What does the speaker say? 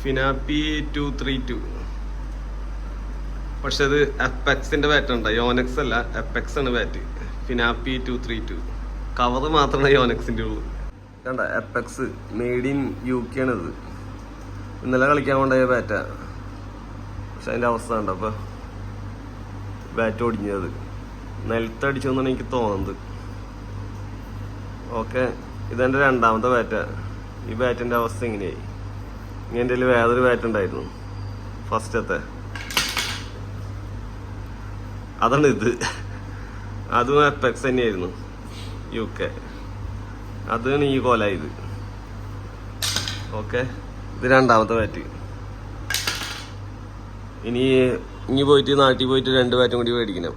ഫിനാപ്പി two three two പക്ഷെ അത് എപ്പക്സിന്റെ ബാറ്റുണ്ട യോനെക്സ് അല്ല എപ്പക്സ് ആണ് bat ഫിനാപ്പി two three two cover മാത്രമേ യോനെക്സിന്റെ ഉള്ളൂ. കണ്ട apex made in U K ആണിത്. ഇന്നലെ കളിക്കാൻ കൊണ്ടുപോയ ബാറ്റാ പക്ഷെ അതിന്റെ അവസ്ഥ ഉണ്ടോ അപ്പോൾ ബാറ്റ് ഒടിഞ്ഞത് നിലത്തടിച്ചെന്നാണ് എനിക്ക് തോന്നുന്നത്. ഓക്കെ. ഇതെന്റെ രണ്ടാമത്തെ ബാറ്റാ ഈ ബാറ്റിന്റെ അവസ്ഥ ഇങ്ങനെയായി. ഇനി എന്റെ കയ്യിൽ വേറൊരു ബാറ്റ് ഉണ്ടായിരുന്നു. ഫസ്റ്റത്തെ അതാണ് ഇത്. അതും എപ്പെക്സ് തന്നെയായിരുന്നു. യു കെ അതാണ് ഈ കോലായത് ഓക്കെ. ഇത് രണ്ടാമത്തെ ബാറ്റ് ഇനി ഇനി പോയിട്ട് നാട്ടിൽ പോയിട്ട് രണ്ട് ബാറ്റും കൂടി മേടിക്കണം.